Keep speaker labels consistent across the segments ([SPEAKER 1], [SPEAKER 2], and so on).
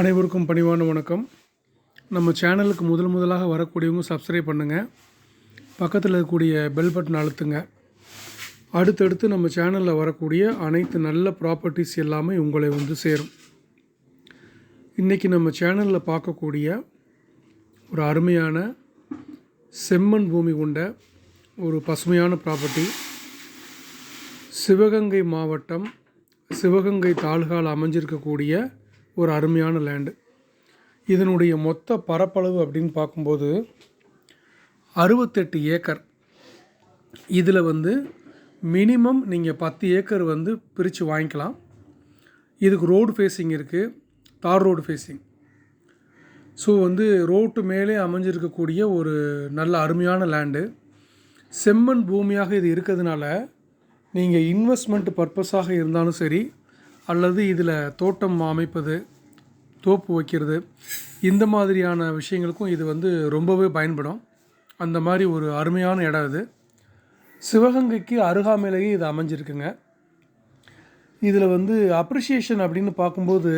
[SPEAKER 1] அனைவருக்கும் பணிவான வணக்கம். நம்ம சேனலுக்கு முதல் முதலாக வரக்கூடியவங்க சப்ஸ்கிரைப் பண்ணுங்கள் பக்கத்தில் இருக்கக்கூடிய பெல் பட்டன் அழுத்துங்க. அடுத்தடுத்து நம்ம சேனலில் வரக்கூடிய அனைத்து நல்ல ப்ராப்பர்ட்டிஸ் எல்லாமே உங்களை வந்து சேரும். இன்றைக்கி நம்ம சேனலில் பார்க்கக்கூடிய ஒரு அருமையான செம்மண் பூமி கொண்ட ஒரு பசுமையான ப்ராப்பர்ட்டி சிவகங்கை மாவட்டம் சிவகங்கை தாலுகாவில் அமைஞ்சிருக்கக்கூடிய ஒரு அருமையான லேண்டு இதனுடைய மொத்த பரப்பளவு அப்படின்னு பார்க்கும்போது அறுபத்தெட்டு ஏக்கர். இதில் வந்து மினிமம் நீங்கள் பத்து ஏக்கர் வந்து பிரித்து வாங்கிக்கலாம். இதுக்கு ரோடு ஃபேஸிங் இருக்குது தார் ரோடு ஃபேஸிங் ஸோ வந்து ரோட்டு மேலே அமைஞ்சிருக்கக்கூடிய ஒரு நல்ல அருமையான லேண்டு செம்மண் பூமியாக இது இருக்கிறதுனால நீங்கள் இன்வெஸ்ட்மெண்ட் பர்பஸாக இருந்தாலும் சரி அல்லது இதில் தோட்டம் அமைப்பது தோப்பு வைக்கிறது இந்த மாதிரியான விஷயங்களுக்கும் இது வந்து ரொம்பவே பயன்படும். அந்த மாதிரி ஒரு அருமையான இடம் இது. சிவகங்கைக்கு அருகாமையிலேயே இது அமைஞ்சிருக்குங்க. இதில் வந்து அப்ரிஷியேஷன் அப்படின்னு பார்க்கும்போது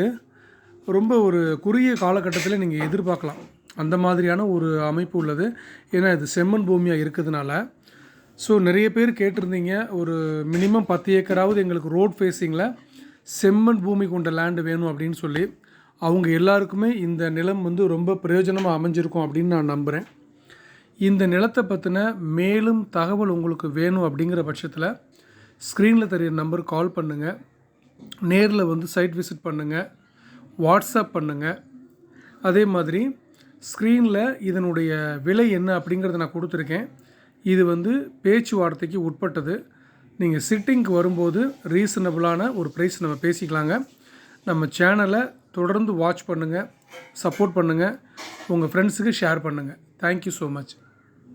[SPEAKER 1] ரொம்ப ஒரு குறுகிய காலகட்டத்தில் நீங்கள் எதிர்பார்க்கலாம். அந்த மாதிரியான ஒரு அமைப்பு உள்ளது. ஏன்னா இது செம்மண் பூமியாக இருக்கிறதுனால. ஸோ நிறைய பேர் கேட்டிருந்தீங்க. ஒரு மினிமம் பத்து ஏக்கராவது எங்களுக்கு ரோட் ஃபேஸிங்கில் செம்மண் பூமி கொண்ட லேண்டு வேணும் அப்படின்னு சொல்லி அவங்க எல்லாருக்குமே இந்த நிலம் வந்து ரொம்ப பிரயோஜனமாக அமைஞ்சிருக்கும் அப்படின்னு நான் நம்புகிறேன் இந்த நிலத்தை பற்றின மேலும் தகவல் உங்களுக்கு வேணும் அப்படிங்கிற பட்சத்தில் ஸ்க்ரீனில் தெரிய நம்பர் கால் பண்ணுங்கள் நேரில் வந்து சைட் விசிட் பண்ணுங்கள் வாட்ஸ்அப் பண்ணுங்கள் அதே மாதிரி ஸ்க்ரீனில் இதனுடைய விலை என்ன அப்படிங்கிறத நான் கொடுத்துருக்கேன். இது வந்து பேச்சுவார்த்தைக்கு உட்பட்டது. நீங்கள் சிட்டிங்க்கு வரும்போது ரீசனபிளான ஒரு ப்ரைஸ் நம்ம பேசிக்கலாங்க. நம்ம சேனலை தொடர்ந்து வாட்ச் பண்ணுங்கள் சப்போர்ட் பண்ணுங்கள் உங்கள் ஃப்ரெண்ட்ஸுக்கு ஷேர் பண்ணுங்கள் தேங்க்யூ ஸோ மச்